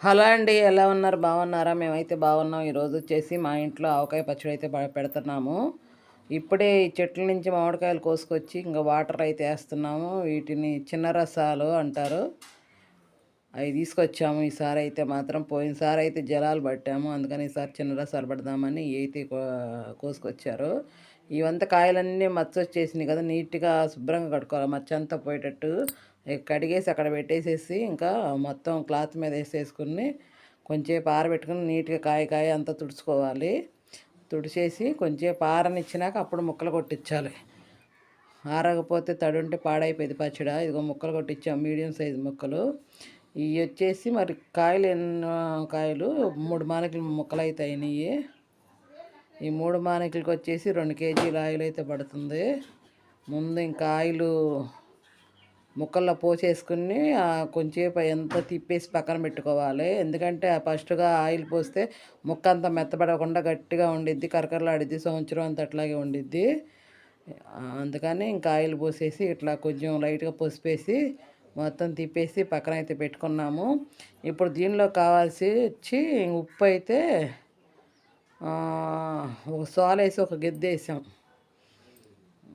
Hello అండి ఎలా ఉన్నారు? బాగున్నారా? మేమైతే బాగున్నాం. ఈరోజు వచ్చేసి మా ఇంట్లో ఆవకాయ పచ్చడి అయితే పెడుతున్నాము. ఇప్పుడే ఈ చెట్ల నుంచి మామిడికాయలు కోసుకొచ్చి ఇంకా వాటర్ అయితే వేస్తున్నాము. వీటిని చిన్న రసాలు అంటారు. అవి తీసుకొచ్చాము. ఈసారి అయితే మాత్రం పోయినసారి అయితే జలాలు పట్టాము. అందుకని ఈసారి చిన్న రసాలు పడదామని అయితే కోసుకొచ్చారు. ఇవంతా కాయలన్నీ మచ్చ వచ్చేసినాయి కదా నీట్గా శుభ్రంగా కట్టుకోవాలి మచ్చ అంతా పోయేటట్టు కడిగేసి అక్కడ పెట్టేసేసి ఇంకా మొత్తం క్లాత్ మీద వేసేసుకుని కొంచెంసేపు ఆరబెట్టుకుని నీట్గా కాయ కాయ అంతా తుడుచుకోవాలి. తుడిచేసి కొంచెంసేపు ఆరనిచ్చినాక అప్పుడు ముక్కలు కొట్టించాలి. ఆరకపోతే తడుంటే పాడైపోయింది పచ్చడ. ఇదిగో ముక్కలు కొట్టించాం మీడియం సైజు ముక్కలు. ఇవి వచ్చేసి మరి కాయలు ఎన్నో కాయలు? మూడు మానకులు ముక్కలు అయితే అయినాయి. ఈ మూడు మానికలకి వచ్చేసి రెండు కేజీల ఆయిల్ అయితే పడుతుంది. ముందు ఇంకా ఆయిల్ ముక్కల్లో పోసేసుకుని కొంచెంసేపు ఎంత తిప్పేసి పక్కన పెట్టుకోవాలి. ఎందుకంటే ఫస్ట్గా ఆయిల్ పోస్తే ముక్క అంత మెత్తబడకుండా గట్టిగా ఉండిద్ది కరకరలాడిద్ది సంవత్సరం అంత అట్లాగే ఉండిద్ది. అందుకని ఇంకా ఆయిల్ పోసేసి ఇట్లా కొంచెం లైట్గా పసుపేసి మొత్తం తిప్పేసి పక్కన అయితే పెట్టుకున్నాము. ఇప్పుడు దీనిలో కావాల్సి వచ్చి ఉప్పు అయితే ఒక సోలేసి ఒక గిద్దేసాం.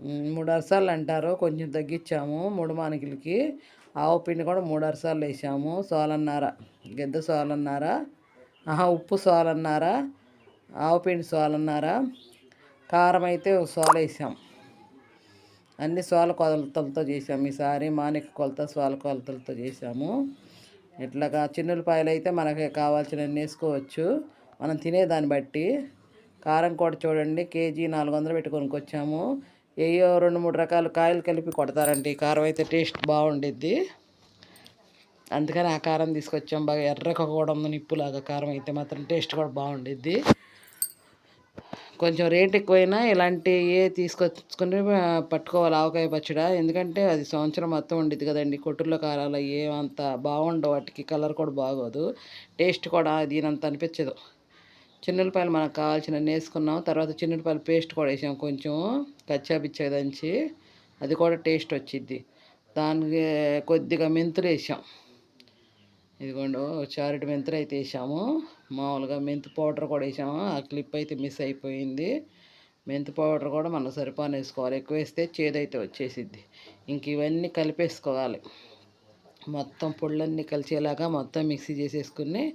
మూడు అరసాలు అంటారు. కొంచెం తగ్గించాము మూడు మానికలకి ఆవు పిండి కూడా మూడు అరసాలు వేసాము. సోలన్నార గెద్ద సోలన్నారా ఆహా ఉప్పు సోలన్నార ఆవు పిండి సోలన్నారా కారం అయితే ఒక సోల వేసాం. అన్ని సోల కొలతలతో చేసాము ఈసారి మానిక కొలత సోల కొలతలతో చేసాము. ఇట్లాగా చిన్నులపాయలు అయితే మనకి కావాల్సినన్ని వేసుకోవచ్చు. మనం తినేదాన్ని బట్టి కారం కూడా చూడండి కేజీ నాలుగు వందలు పెట్టి ఏయో రెండు మూడు రకాల కాయలు కలిపి కొడతారండి. ఈ కారం అయితే టేస్ట్ బాగుండిద్ది. అందుకని ఆ కారం తీసుకొచ్చాం. బాగా ఎర్రగా కూడా ఉంది నిప్పులాగా. కారం అయితే మాత్రం టేస్ట్ కూడా బాగుండిద్ది. కొంచెం రేట్ ఎక్కువైనా ఇలాంటి ఏ తీసుకొచ్చుకుని పట్టుకోవాలి ఆవకాయ పచ్చడి. ఎందుకంటే అది సంవత్సరం మొత్తం ఉండిద్ది కదండి. కొట్టుల్లో కారాలు ఏమంత బాగుండవు. వాటికి కలర్ కూడా బాగోదు. టేస్ట్ కూడా దీనంత అనిపించదు. చిన్నులపాయలు మనకు కావాల్సిన వేసుకున్నాం. తర్వాత చిన్నులపాయలు పేస్ట్ కూడా వేసాం కొంచెం. కచ్చాపిచ్చా దంచి అది కూడా టేస్ట్ వచ్చిద్ది. దానికి కొద్దిగా మెంతులు వేసాం. ఇదిగోండి చారుటి మెంతులు అయితే వేసాము. మామూలుగా మెంతు పౌడర్ కూడా వేసాము ఆ క్లిప్ అయితే మిస్ అయిపోయింది. మెంతు పౌడర్ కూడా మనం సరిపాన వేసుకోవాలి. ఎక్కువ వేస్తే చేదైతే వచ్చేసిద్ది. ఇంక ఇవన్నీ కలిపేసుకోవాలి. మొత్తం పొళ్ళన్నీ కలిసేలాగా మొత్తం మిక్సీ చేసేసుకుని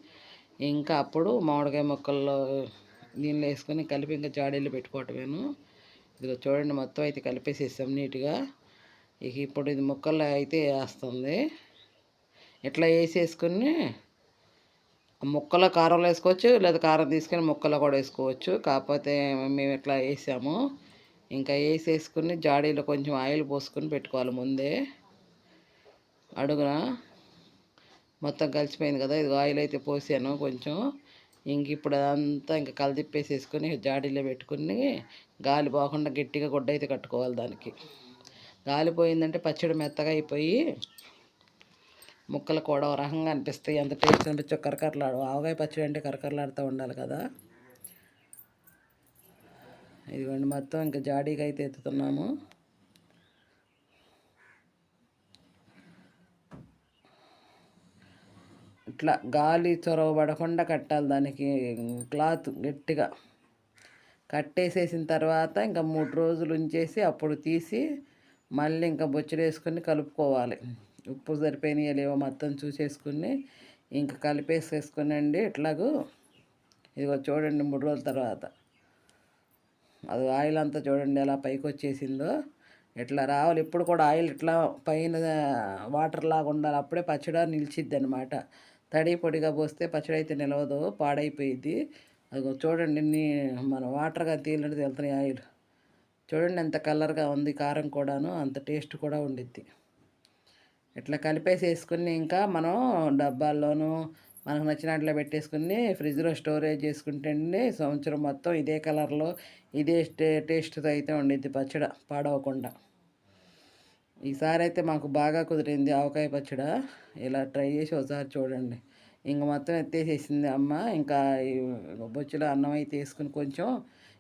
ఇంకా అప్పుడు మామిడికాయ ముక్కల్లో నీళ్ళు వేసుకొని కలిపి ఇంకా జాడీలు పెట్టుకోవటమేను. ఇదిగో చూడండి మొత్తం అయితే కలిపేసేసాం నీట్గా. ఇక ఇప్పుడు ఇది ముక్కలు అయితే వేస్తుంది. ఇట్లా వేసేసుకుని ముక్కలో కారం వేసుకోవచ్చు లేదా కారం తీసుకొని ముక్కలో కూడా వేసుకోవచ్చు. కాకపోతే మేము ఇట్లా వేసాము ఇంకా వేసేసుకుని జాడీలో కొంచెం ఆయిల్ పోసుకొని పెట్టుకోవాలి ముందే. అడుగున? మొత్తం కలిసిపోయింది కదా ఇది ఆయిల్ అయితే పోసాను కొంచెం. ఇంక ఇప్పుడు అదంతా ఇంకా కలిదిప్పేసేసుకొని జాడీలో పెట్టుకుని గాలి పోకుండా గట్టిగా గుడ్డ అయితే కట్టుకోవాలి దానికి. గాలి పోయిందంటే పచ్చడి మెత్తగా అయిపోయి ముక్కలు కూడా రహంగా రకంగా అనిపిస్తాయి. ఎంత టేస్ట్ అనిపించో కరకరలాడు. ఆవకాయ పచ్చడి అంటే కరకరలాడుతూ ఉండాలి కదా. ఇదిగోండి మొత్తం ఇంకా జాడీగా అయితే ఎత్తుతున్నాము. ఇట్లా గాలి చొరవ పడకుండా కట్టాలి దానికి క్లాత్ గట్టిగా. కట్టేసేసిన తర్వాత ఇంకా మూడు రోజులు ఉంచేసి అప్పుడు తీసి మళ్ళీ ఇంకా బొచ్చులు వేసుకొని కలుపుకోవాలి. ఉప్పు సరిపోయినాయో లేవో మొత్తం చూసేసుకుని ఇంకా కలిపేసేసుకునండి. ఇట్లాగూ ఇదిగో చూడండి మూడు రోజుల తర్వాత. అది ఆయిల్ అంతా చూడండి ఎలా పైకి వచ్చేసిందో ఇట్లా రావాలి? ఇప్పుడు కూడా ఆయిల్ ఇట్లా పైన వాటర్ లాగా ఉండాలి. అప్పుడే పచ్చడి నిలిచిద్ది అనమాట తడి పొడిగా పోస్తే పచ్చడి అయితే నిలవదు పాడైపోయింది అది చూడండి నీ మన వాటర్గా తేలినట్టు వెళ్తున్నాయి ఆయిల్. చూడండి ఎంత కలర్గా ఉంది కారం కూడాను అంత టేస్ట్ కూడా ఉండిద్ది. ఇట్లా కలిపేసి వేసుకుని ఇంకా మనం డబ్బాల్లోనూ మనకు నచ్చినట్లు పెట్టేసుకుని ఫ్రిడ్జ్లో స్టోరేజ్ చేసుకుంటే సంవత్సరం మొత్తం ఇదే కలర్లో ఇదే టే టేస్ట్తో అయితే ఉండిద్ది పచ్చడి పాడవకుండా. ఈసారి అయితే మాకు బాగా కుదిరింది ఆవకాయ పచ్చడి. ఇలా ట్రై చేసి ఒకసారి చూడండి. ఇంక మొత్తం ఎత్తేసేసింది అమ్మ. ఇంకా బొచ్చులో అన్నం అయితే వేసుకుని కొంచెం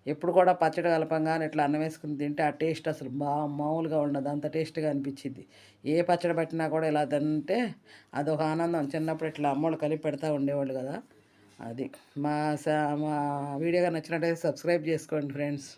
ఎప్పుడు కూడా పచ్చడి కలపంగానే ఇట్లా అన్నం వేసుకుని తింటే ఆ టేస్ట్ అసలు బా మామూలుగా ఉండదు. అంత టేస్ట్గా అనిపించింది. ఏ పచ్చడి పట్టినా కూడా ఇలా తింటే అదొక ఆనందం. చిన్నప్పుడు ఇట్లా అమ్మోళ్ళు కలిపి పెడతా ఉండేవాళ్ళు కదా. అది మా స మా వీడియోగా నచ్చినట్టయితే సబ్స్క్రైబ్ చేసుకోండి ఫ్రెండ్స్.